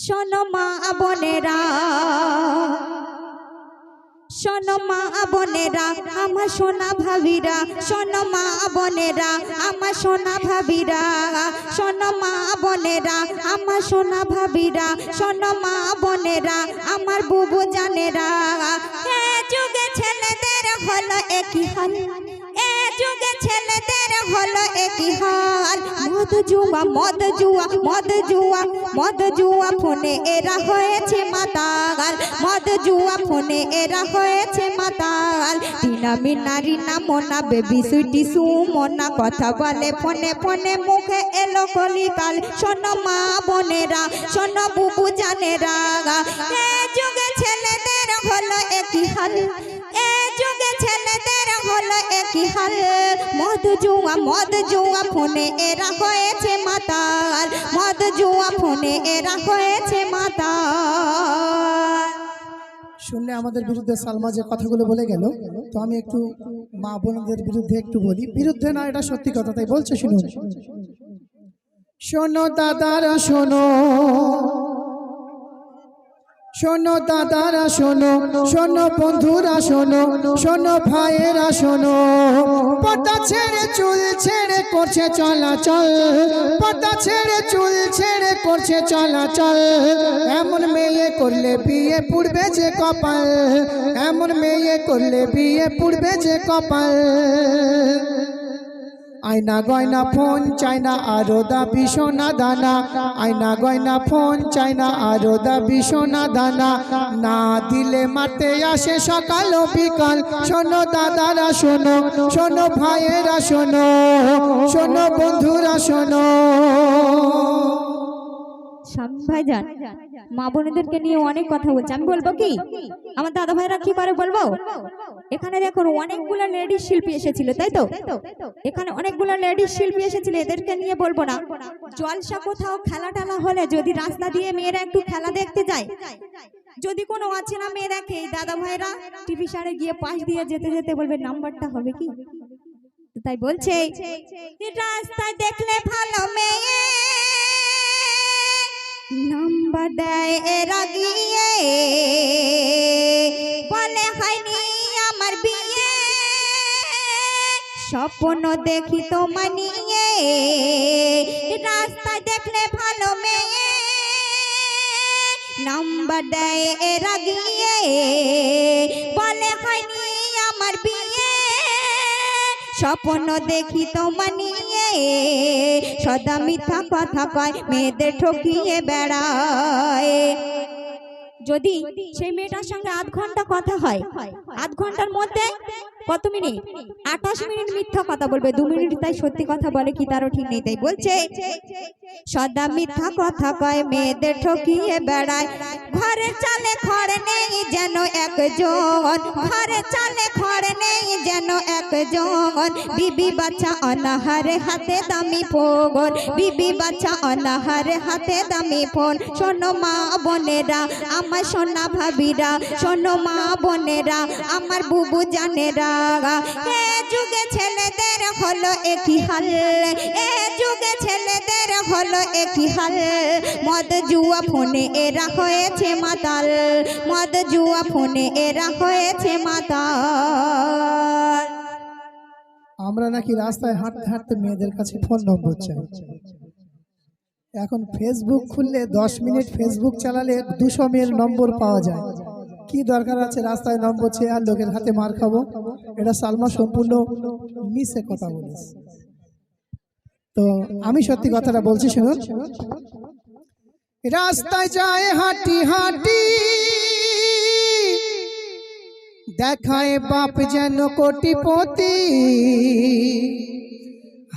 শোনো মা বোনেরা। শোনো মা বোনেরা, আমার সোনা ভাবিরা। শোনো মা বোনেরা, আমার সোনা ভাবিরা। শোনো মা বোনেরা, আমার সোনা ভাবিরা। শোনো মা বোনেরা, আমার বুবু জানেরা। হে যুগে ছেলেদের হলো একই হাল। এ যুগে ছেলেদের মদ জুয়া মদ জুয়া মদ জুয়া মদ জুয়া ফোনে এরা হয়েছে মাতাল। মদ জুয়া ফোনে এরা হয়েছে মাতাল। টিনা মিনা, রিনা মোনা, বেবি সুইটি সু মোনা কথা বলে ফোনে ফোনে মুখে এলো কলিকাল শোনো মা বোনেরা, শোনো বুবু জানেরা এ যুগে ছেলেদের হলো একই হাল। জুয়া, মদ জুয়া ফোনে এরা হয়েছে মাতাল। মদ জুয়া ফোনে এরা হয়েছে মাতাল। শুনলে আমাদের বিরুদ্ধে সালমা যে কথাগুলো বলে গেল, তো আমি একটু মা বোনদের বিরুদ্ধে একটু বলি। বিরুদ্ধে না, এটা সত্যি কথা, তাই বলছে শুনুন। শোনো দাদারা, শোনো। শোনো দাদারা, শোনো শোনো বন্ধুরা, শোনো শোনো ভাইয়েরা, শোনো। পর্দা ছেড়ে চুল ছেড়ে করছে চলাচল, পর্দা ছেড়ে চুল ছেড়ে করছে চলাচল। এমন মেয়ে করলে বিয়ে পুড়বে যে কপাল, এমন মেয়ে করলে বিয়ে পুড়বে যে কপাল। আয়না গয়না ফোন চাইনা আরও দাবি, সোনা দানা। আয়না গয়না ফোন চাইনা আরও দাবি, সোনা দানা। না দিলে মারতে আসে সকাল ও বিকাল। শোনো দাদারা, শোনো শোনো ভাইয়েরা, শোনো শোনো বন্ধুরা, শোনো। স্বামী ভাইজান। মা বোনেদেরকে নিয়ে অনেক কথা বলছে। আমি বলব কি? আমার দাদা ভাইরা কি করে বলব? এখানে দেখুন অনেকগুলো লেডিস শিল্পী এসেছিল, তাই তো? এখানে অনেকগুলো লেডিস শিল্পী এসেছিল, এদেরকে নিয়ে বলব না। জলসা কোথাও খেলা টেলা হলে যদি রাস্তা দিয়ে মেয়েরা একটু খেলা দেখতে যায়, যদি কোনো অচেনা মেয়ে দেখে দাদা ভাইরা টিভি সারে গিয়ে পাশ দিয়ে যেতে যেতে বলবে, নাম্বারটা হবে কি? তাই বলছে রাস্তায় দেখলে ভালো মেয়ে। নাম্বার দেয় রাগিয়ে। বলে, হয়নি আমার বিয়ে। স্বপ্ন দেখি তো মানিয়ে। রাস্তা দেখলে ভালো মেয়ে। নাম্বার দেয় এরা স্বপ্ন দেখি তো মানিয়ে, সদা মিথ্যা কথা কয়, মেয়েদের ঠকিয়ে বেড়ায়। যদি সেই মেয়েটার সঙ্গে আধ ঘণ্টা কথা হয়, আধ ঘণ্টার মধ্যে কত মিনিট আঠাশ মিনিট মিথ্যা কথা বলবে, দু মিনিট তাই সত্যি কথা বলে কি তারও ঠিক নেই, তাই বলছে, সদা মিথ্যা কথা কয়, মেয়েদের ঠকিয়ে বেড়ায়। ঘরে চালে খড় নেই যেন একজন, ঘরে চালে খড় নেই যেন একজন। বিবি বাচ্চা অনাহারে হাতে দামি ফোন, বিবি বাচ্চা অনাহারে হাতে দামি ফোন। শোনো মা বোনেরা, আমার সোনা ভাবিরা, শোনো মা বোনেরা, আমার বুবু জানেরা হলো হাল। এ ছেলেদের হলো হাল। মদ জুয়া ফোনে মাতাল। মদ জুয়া ফোনে মাতাল। আমরা নাকি রাস্তায় হাঁটতে হাঁটতে মেয়েদের কাছে ফোন নম্বর চাই। এখন ফেসবুক খুললে দশ মিনিট ফেসবুক চালালে দুশো মেয়ের নম্বর পাওয়া যায়। কি দরকার আছে? রাস্তায় নম্বর চেয়ে আর লোকের হাতে মার খাব। এটা সালমা সম্পূর্ণ মিসে কথা বলিস তো আমি সত্যি কথাটা বলছি, শুনুন। রাস্তায় যায় হাঁটি হাঁটি, দেখায় বাপ যেন কোটিপতি।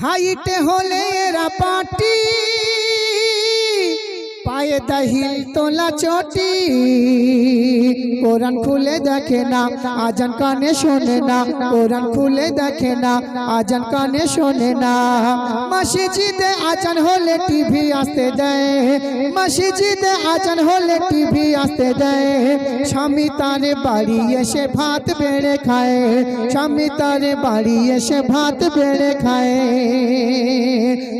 হাইটে হলে এরা পাটি পায়ে দাহিল তোলা চটি। কোরআন খুলে দেখে না, আজান কানে শোনে না। কোরআন খুলে দেখে না, আজান কানে শোনে না। মসজিদে আজান হলে টিভি আসতে দেয়। মসজিদে আজান হলে টিভি আসতে দেয়। স্বামী তার বাড়ি এসে ভাত বেড়ে খায়। স্বামী তার বাড়ি এসে ভাত বেড়ে খায়।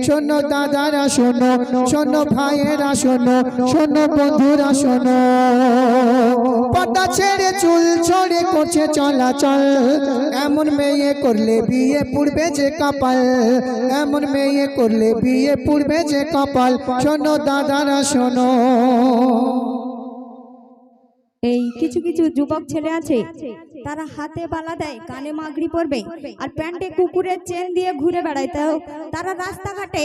শোনো দাদারা, শোনো শোনো ভাইয়েরা, শোনো। শোনো শোনো বন্ধুরা, শোনো। পাতা ছেড়ে চুল ছড়ে করছে চলাচল। এমন মেয়ে করলে বিয়ে পূর্বে যে কপাল। এমন মেয়ে করলে বিয়ে পূর্বে যে কপাল। শোনো দাদারা, শোনো। এই কিছু কিছু যুবক ছেলে আছে তারা হাতে বালা দেয় কানে মাগড়ি পরবে আর প্যান্টে কুকুরের চেন দিয়ে ঘুরে বেড়ায় তাও তারা রাস্তাঘাটে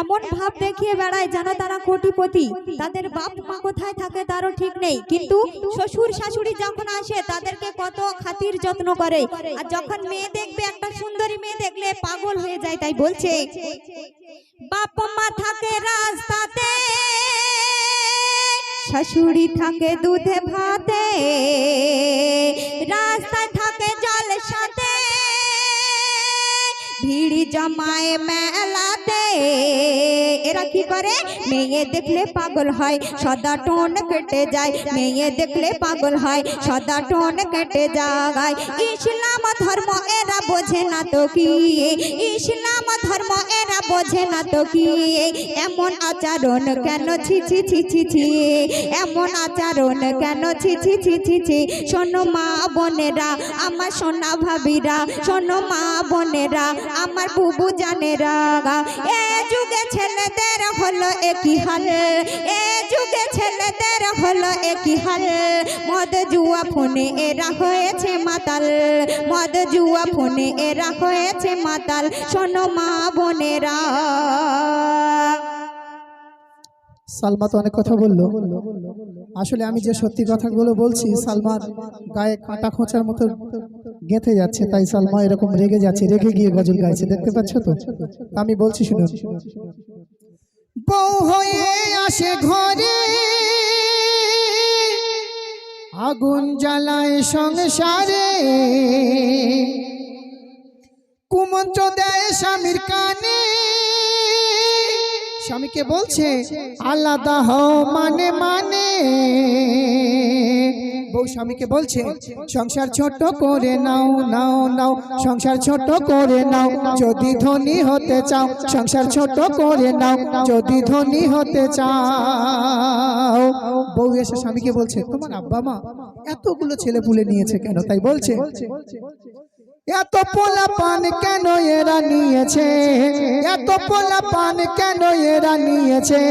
এমন ভাব দেখিয়ে বেড়ায় যেন তারা কোটিপতি। তাদের বাপ মা কোথায় থাকে তারও ঠিক নেই। কিন্তু শ্বশুর শাশুড়ি যখন আসে তাদেরকে কত খাতির যত্ন করে। আর যখন মেয়ে দেখবে একটা সুন্দরী মেয়ে দেখলে পাগল হয়ে যায় তাই বলছে বাপ মা থাকে রাস্তাতে শাশুড়ি থাকে দুধে ভাতে রাস্তায় থাকে জল সাথে ভিড় জমায় মেলাতে। এরা কি করে? মেয়ে দেখলে পাগল হয়, সদা টোন কেটে যায়। মেয়ে দেখলে পাগল হয়, সদা টোন কেটে যায়। ইসলাম ধর্ম এরা বোঝে না তো কি? ইসলাম ধর্ম এরা বোঝে না তো কি? এমন আচরণ কেন? ছি ছি ছি এমন আচরণ কেন? ছি ছি ছি ছি ছি। শোনো মা বোনেরা, আমার সোনা ভাবিরা, শোনো মা বোনেরা আমার বুবু জানেরা এ যুগে ছেলেদের হলো একই হাল। এ যুগে ছেলেদের হলো একই হাল। মদ জুয়া ফোনে এরা হয়েছে মাতাল। মদ জুয়া ফোনে এরা হয়েছে মাতাল। শোনো মা বোনেরা। সালমা তো অনেক কথা বলল। আসলে আমি যে সত্যি কথাগুলো বলছি, সালমার গায়ে কাঁটা খোঁচার মতো গেঁথে যাচ্ছে, তাই সালমা এরকম রেগে যাচ্ছে, রেগে গিয়ে গজল গাইছে, দেখতে পাচ্ছ তো? আমি বলছি শুনুন বউ হয়ে আসে ঘরে, আগুন জ্বালায় সংসারে। কুমন্ত্র দেয় স্বামীর কানে। স্বামীকে বলছে, আলাদা হও মানে মানে। বউ স্বামীকে বলছে, সংসার ছোট করে নাও নাও নাও, সংসার ছোট করে নাও, যদি ধনী হতে চাও, সংসার ছোট করে নাও, যদি ধনী হতে চাও। বউ এসে স্বামীকে বলছে, তোমার আব্বা মা এতগুলো ছেলে পুলে নিয়েছে কেন? তাই বলছে, এত পোলা পান কেন এরা নিয়েছে? এত পোলা পান কেন এরা নিয়েছে?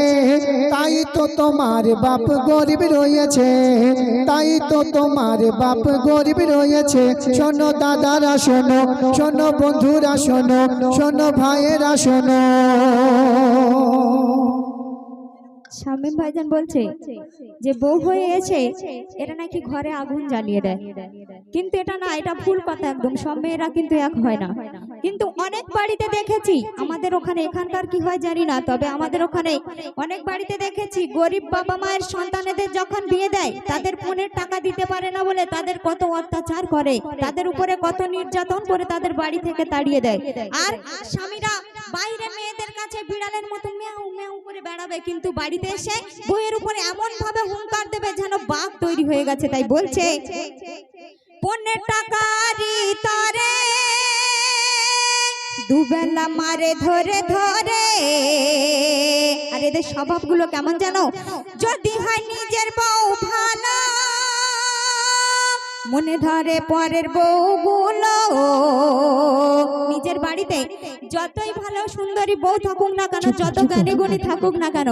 তাই তো তোমার বাপ গরিব রয়েছে। তাই তো তোমার বাপ গরিব রয়েছে। শোনো দাদারা, শোনো শোনো বন্ধুরা, শোনো শোনো ভাইয়েরা, শোনো। শামীম ভাইজান বলছে যে বউ হয়ে এসে এটা নাকি ঘরে আগুন জ্বালিয়ে দেয়। কিন্তু এটা না, এটা ভুল কথা একদম। সব মেয়েরা কিন্তু এক হয় না। কিন্তু অনেক বাড়িতে দেখেছি, আমাদের ওখানে এখানকার কি হয় জানি না, তবে আমাদের ওখানে অনেক বাড়িতে দেখেছি, গরিব বাবা মায়ের সন্তানেদের যখন বিয়ে দেয়, তাদের ফোনের টাকা দিতে পারে না বলে তাদের কত অত্যাচার করে, তাদের উপরে কত নির্যাতন করে তাদের বাড়ি থেকে তাড়িয়ে দেয়। আর স্বামীরা বাইরে মেয়েদের কাছে বিড়ালের মতো মেয়াও মেয়াও করে বেড়াবে, কিন্তু বাড়িতে এসে বইয়ের উপরে এমন ভাবে হুঙ্কার দেবে যেন বাঘ তৈরি হয়ে গেছে, তাই বলছে টাকারি তরে দুবেলা মারে ধরে ধরে। আর এদের স্বভাবগুলো কেমন জানো যদি হয় নিজের বউ ভালো, মনে ধরে পরের বউগুলো নিজের বাড়িতে যতই ভালো সুন্দরী বউ থাকুক না কেন যত জ্ঞানী গুণী থাকুক না কেন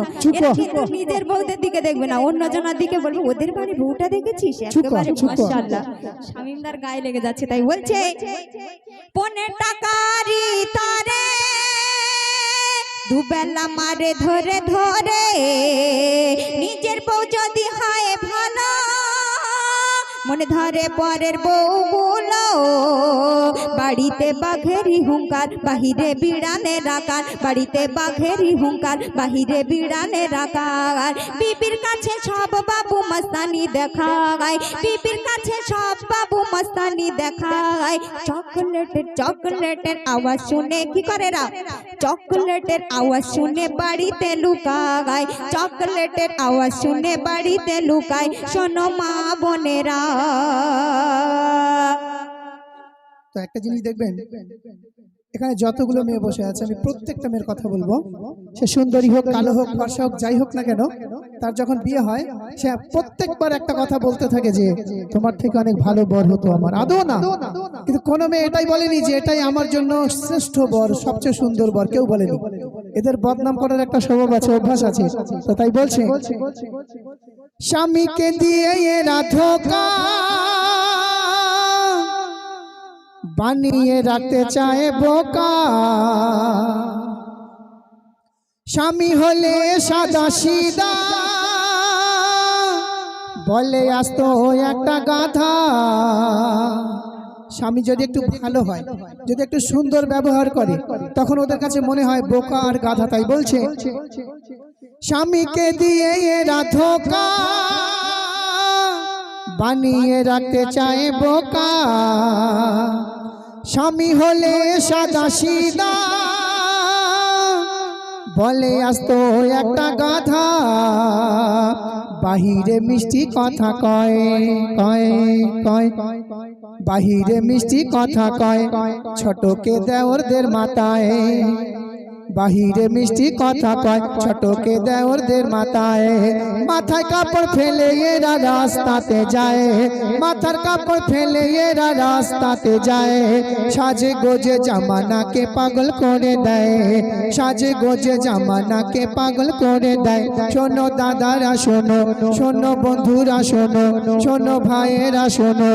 নিজের বউদের দিকে দেখবে না অন্য জনের দিকে বলবে ওদের বাড়ি বউটা দেখেছিস? একেবারে মাশাআল্লাহ। স্বামীমদার গায়ে লেগে যাচ্ছে তাই বলছে পনেরো টাকারি তারে দুবেলা মারে ধরে ধরে নিজের বউ যদি হয় মনে ধরে পরের বউ বউগুলো বাড়িতে বাঘেরই হুঙ্কার, বাহিরে বিড়ানে রাকার বাড়িতে বাঘেরই হুঙ্কার, বাহিরে বিড়ানে রাকার বিপির কাছে সব বাবু মস্তানি দেখায়। বিপির কাছে সব বাবু মস্তানি দেখায়। চকলেটের চকলেটের আওয়াজ শুনে কি করে রা? চকলেটের আওয়াজ শুনে বাড়িতে লুকায় চকলেটের আওয়াজ শুনে বাড়িতে লুকায় শোনো মা বোনেরা। তো একটা জিনিস দেখবেন, এখানে যতগুলো মেয়ে বসে আছে, আমি প্রত্যেকটা মেয়ের কথা বলব। সে সুন্দরী হোক, কালো হোক, ফর্সা হোক, যাই হোক না কেন, তার যখন বিয়ে হয়, সে প্রত্যেকবার একটা কথা বলতে থাকে যে, তোমার থেকে অনেক ভালো বর হতো আমার। আদৌ না। কিন্তু কোনো মেয়ে এটাই বলেনি যে, এটাই আমার জন্য শ্রেষ্ঠ বর, সবচেয়ে সুন্দর বর। কেউ বলেনি। এদের বদনাম করার একটা স্বভাব আছে, অভ্যাস আছে। তো তাই বলছে, স্বামীকে দিয়ে এরা বানিয়ে রাখতে চায় বোকা। স্বামী হলে সাদা সিদা বলে আসতো একটা গাধা। স্বামী যদি একটু ভালো হয়, যদি একটু সুন্দর ব্যবহার করে, তখন ওদের কাছে মনে হয় বোকা আর গাধা, তাই বলছে। স্বামীকে দিয়ে এরা ধোকা। বানিয়ে রাখতে চায় বোকা। স্বামী হলে সাদা সিদা বলে আসতো একটা গাধা। বাহিরে মিষ্টি কথা কয় কয় কয়, বাহিরে মিষ্টি কথা কয়। ছোটকে দেওরদের মাথায় বাহিরে মিষ্টি কথা কয়, ছোটকে দেওরদের মাথায়। মাথায় কাপড় ফেলে এরা রাস্তাতে যায়। মাথার কাপড় ফেলে এরা রাস্তাতে যায়। সাজে গোজে জামানাকে পাগল করে দেয়। সাজে গোজে জামানাকে পাগল করে দেয়। শোনো দাদারা, শোনো শোনো বন্ধুরা, শোনো শোনো ভাইয়েরা, শোনো।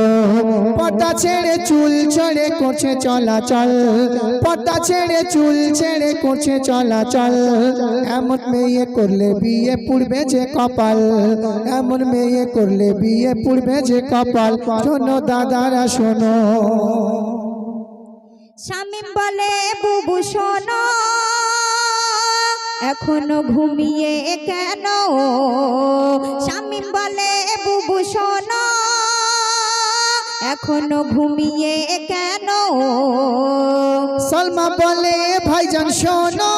পটা ছেড়ে চুল ছেড়ে করছে চলাচল। পটা ছেড়ে চুল ছেড়ে করছে চলাচল এমন মেয়ে করলে বিয়ে পুড়বে যে কপাল। এমন মেয়ে করলে বিয়ে পুড়বে যে কপাল। শোনো দাদারা, শোনো। স্বামী বলে, বুবু, শোনো। এখনও ঘুমিয়ে কেন? স্বামী বলে, বুবু, শোনো। এখনও ঘুমিয়ে কেন? সলমা বলে ভাইজান শোনো।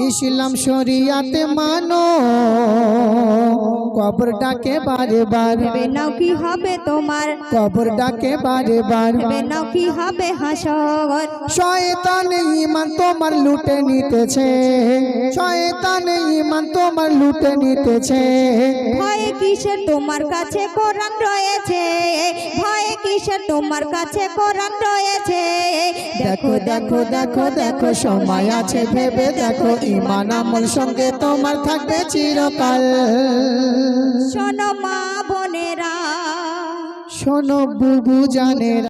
ইসলাম শরিয়াতে মানো কবর ডাকে বারে বার নাও কি হবে তোমার? কবর ডাকে বারে বার নাও কি হবে হাসর? শয়তান ইমান তোমার লুটে নিতেছে। শয়তান ইমান তোমার লুটে নিতেছে। ভয়ে কিসের তোমার কাছে কোরআন রয়েছে? ভয়ে কিসের তোমার কাছে কোরআন রয়েছে? দেখো দেখো দেখো দেখো সময় আছে ভেবে দেখো ইমান আমল সঙ্গে তোমার থাকবে চিরকাল। শোনো মা বোনেরা। শোনো বুবু জানের।